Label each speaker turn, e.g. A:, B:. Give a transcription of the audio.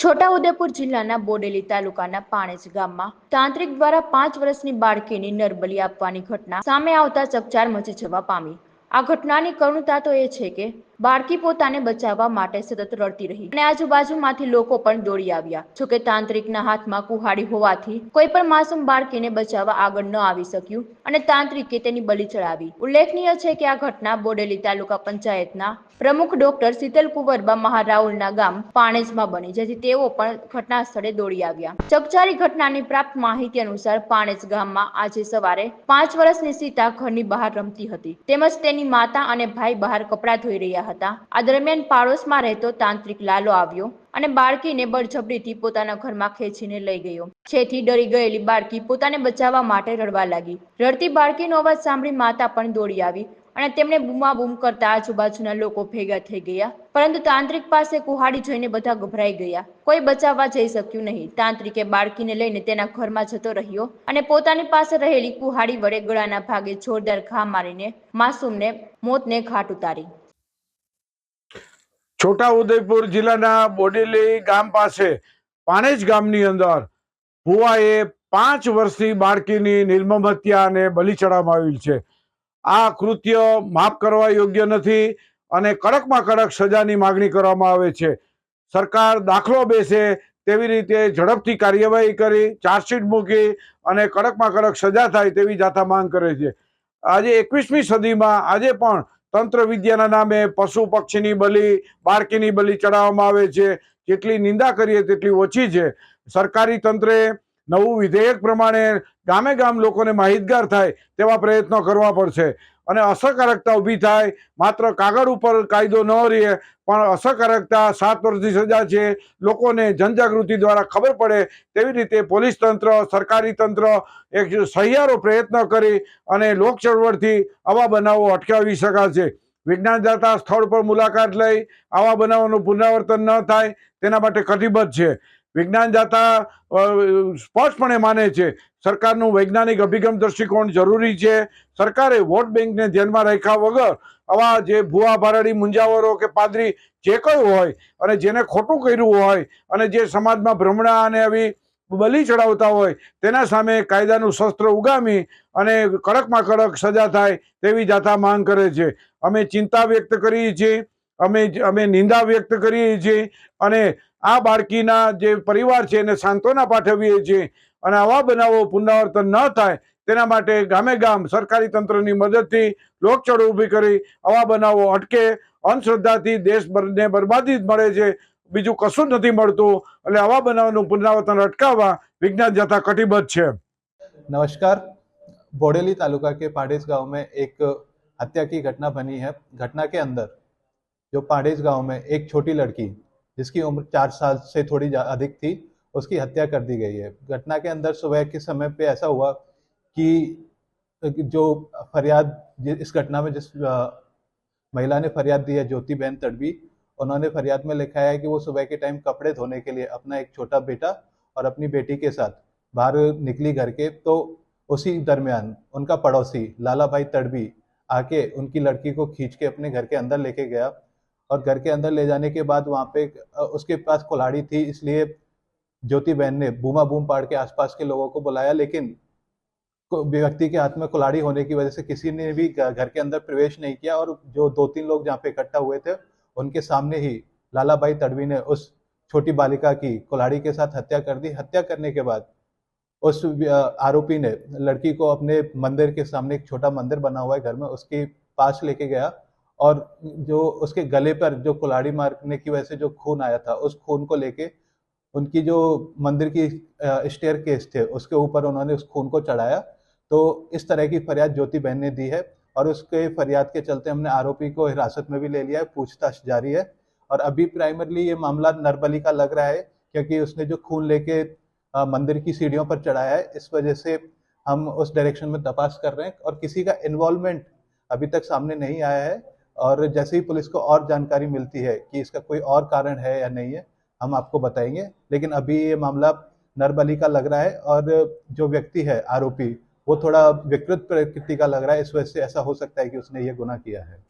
A: છોટાઉદેપુર જિલ્લાના બોડેલી તાલુકાના પાણેજ ગામમાં તાંત્રિક દ્વારા પાંચ વર્ષની બાળકીની નરબલી આપવાની ઘટના સામે આવતા ચકચાર મચી જવા પામી. આ ઘટનાની કરુણતા તો એ છે કે બાળકી પોતાને બચાવવા માટે સતત રડતી રહી અને આજુબાજુમાંથી લોકો પણ દોડી આવ્યા. જોકે તાંત્રિકના હાથમાં કુહાડી હોવાથી કોઈ પણ માસૂમ બાળકીને બચાવવા આગળ ન આવી શક્યું અને તાંત્રિકે તેની બલી ચડાવી. ઉલ્લેખનીય છે કે આ ઘટના બોડેલી તાલુકા પંચાયતના પ્રમુખ ડોક્ટર શીતલ કુંવરબા મહારાઉલના ગામ પાણેજમાં બની, જેથી તેઓ પણ ઘટના સ્થળે દોડી આવ્યા. ચકચારી ઘટનાની પ્રાપ્ત માહિતી અનુસાર પાણેજ ગામમાં આજે સવારે પાંચ વર્ષની સીતા ઘરની બહાર રમતી હતી. તેમજ તેની માતા અને ભાઈ બહાર કપડાં ધોઈ રહ્યા હતા. આ દરમિયાન પાડોશમાં રહેતો તાંત્રિક લાલો આવ્યો અને બાળકીને બળજબરીથી પોતાના ઘરમાં ખેંચીને લઈ ગયો. જેથી ડરી ગયેલી બાળકી પોતાને બચાવવા માટે રડવા લાગી. રડતી બાળકીનો અવાજ સાંભળી માતા પણ દોડી આવી અને તેમણે બૂમાબૂમ કરતા આજુબાજુના લોકો ભેગા થઈ ગયા. પરંતુ તાંત્રિક પાસે કુહાડી જોઈને બધા ગભરાઈ ગયા. કોઈ બચાવવા જઈ શક્યું નહીં. તાંત્રિકે બાળકીને લઈને તેના ઘરમાં જતો રહ્યો અને પોતાની પાસે રહેલી કુહાડી વડે ગળાના ભાગે જોરદાર ઘા મારીને માસૂમને મોતને ઘાટ ઉતારી.
B: છોટા ઉદયપુર જિલ્લાના બોડેલી ગામ પાસે પાણેજ ગામની અંદર, ભુવાએ પાંચ વર્ષની બાળકીની નિર્મમ હત્યા અને બલિ ચડાવવામાં આવેલ છે. આ કૃત્ય માફ કરવા યોગ્ય નથી અને કડકમાં કડક સજાની માગણી કરવામાં આવે છે. સરકાર દાખલો બેસે તેવી રીતે ઝડપથી કાર્યવાહી કરી, ચાર્જશીટ મૂકી અને કડકમાં કડક સજા થાય તેવી જાતા માંગ કરે છે. આજે એકવીસમી સદીમાં આજે પણ તંત્ર વિદ્યાના નામે પશુ પક્ષીની બલિ, બાળકીની બલિ ચડાવવામાં આવે છે. જેટલી નિંદા કરીએ તેટલી ઓછી છે. સરકારી તંત્રે નવું વિધેયક પ્રમાણે ગામે ગામ લોકોને માહિતગાર થાય તેવા પ્રયત્નો કરવા પડશે. અને અસરકારકતા ઊભી થાય, માત્ર કાગળ ઉપર કાયદો ન રહે, પણ અસરકારકતા સાત વર્ષની સજા છે, લોકોને જનજાગૃતિ દ્વારા ખબર પડે તેવી રીતે પોલીસ તંત્ર, સરકારી તંત્ર એક સહિયારો પ્રયત્ન કરી અને લોક ચળવળથી આવા બનાવો અટકાવી શકાશે. વિજ્ઞાન જાતા સ્થળ પર મુલાકાત લઈ આવા બનાવોનું પુનરાવર્તન ન થાય તેના માટે કટિબદ્ધ છે. વિજ્ઞાન જાતા સ્પષ્ટપણે માને છે, સરકારનું વૈજ્ઞાનિક અભિગમ દ્રષ્ટિકોણ જરૂરી છે. સરકારે વોટ બેંકને ધ્યાનમાં રાખ્યા વગર આવા જે ભુવા ભારાડી મુંજાવરો કે પાદરી જે કોઈ હોય અને જેને ખોટું કર્યું હોય અને જે સમાજમાં ભ્રમણા અને આવી બલી ચડાવતા હોય તેના સામે કાયદાનું શસ્ત્ર ઉગામી અને કડકમાં કડક સજા થાય તેવી જાતા માંગ કરે છે. અમે ચિંતા વ્યક્ત કરીએ છીએ, અમે અમે નિંદા વ્યક્ત કરીએ છીએ અને આ બાળકીના જે પરિવાર છે એને સાંત્વના પાઠવીએ છીએ અને આવા બનાવો પુનરાવર્તન ન થાય તેના માટે ગામે ગામ સરકારી તંત્રની મદદથી લોકચળો ઊભી કરી આવા બનાવો અટકે અંધશ્રદ્ધાથી દેશને બરબાદી જ મળે છે બીજું કશું જ નથી મળતું એટલે આવા બનાવનું પુનરાવર્તન અટકાવવા વિજ્ઞાન જતા કટિબદ્ધ છે
C: नमस्कार बोडेली तालुका के पाडेज गांव में एक हत्या की घटना बनी है घटना के अंदर जो पाडेज गांव में एक छोटी लड़की जिसकी उम्र चार साल से थोड़ी अधिक थी, उसकी हत्या कर दी गई है। घटना के अंदर सुबह के समय पे ऐसा हुआ कि जो फरियाद इस घटना में जिस महिला ने फरियाद दी है, ज्योति बहन तड़वी, उन्होंने फरियाद में लिखा है कि वो सुबह के टाइम कपड़े धोने के लिए अपना एक छोटा बेटा और अपनी बेटी के साथ बाहर निकली घर के तो उसी दरमियान उनका पड़ोसी लाला भाई तड़वी आके उनकी लड़की को खींच के अपने घर के अंदर लेके गया और घर के अंदर ले जाने के बाद वहाँ पे उसके पास कुल्हाड़ी थी, इसलिए ज्योति बहन ने बूमा बूम पाड़ के आसपास के लोगों को बुलाया, लेकिन व्यक्ति के हाथ में कुल्हाड़ी होने की वजह से किसी ने भी घर के अंदर प्रवेश नहीं किया और जो दो तीन लोग जहाँ पे इकट्ठा हुए थे, उनके सामने ही लाला भाई तड़वी ने उस छोटी बालिका की कुल्हाड़ी के साथ हत्या कर दी। हत्या करने के बाद उस आरोपी ने लड़की को अपने मंदिर के सामने एक छोटा मंदिर बना हुआ है घर में, उसके पास लेके गया और जो उसके गले पर जो कुल्हाड़ी मारने की वजह से जो खून आया था, उस खून को लेके उनकी जो मंदिर की स्टेयर केस थे, उसके ऊपर उन्होंने उस खून को चढ़ाया। तो इस तरह की फरियाद ज्योति बहन ने दी है और उसके फरियाद के चलते हमने आरोपी को हिरासत में भी ले लिया है, पूछताछ जारी है। और अभी प्राइमरली ये मामला नरबली का लग रहा है, क्योंकि उसने जो खून लेके मंदिर की सीढ़ियों पर चढ़ाया है, इस वजह से हम उस डायरेक्शन में तपास कर रहे हैं और किसी का इन्वॉल्वमेंट अभी तक सामने नहीं आया है। और जैसे ही पुलिस को और जानकारी मिलती है कि इसका कोई और कारण है या नहीं है, हम आपको बताएँगे। लेकिन अभी ये मामला नरबली का लग रहा है और जो व्यक्ति है, आरोपी, वो थोड़ा विकृत प्रकृति का लग रहा है। इस वजह से ऐसा हो सकता है कि उसने ये गुना किया है।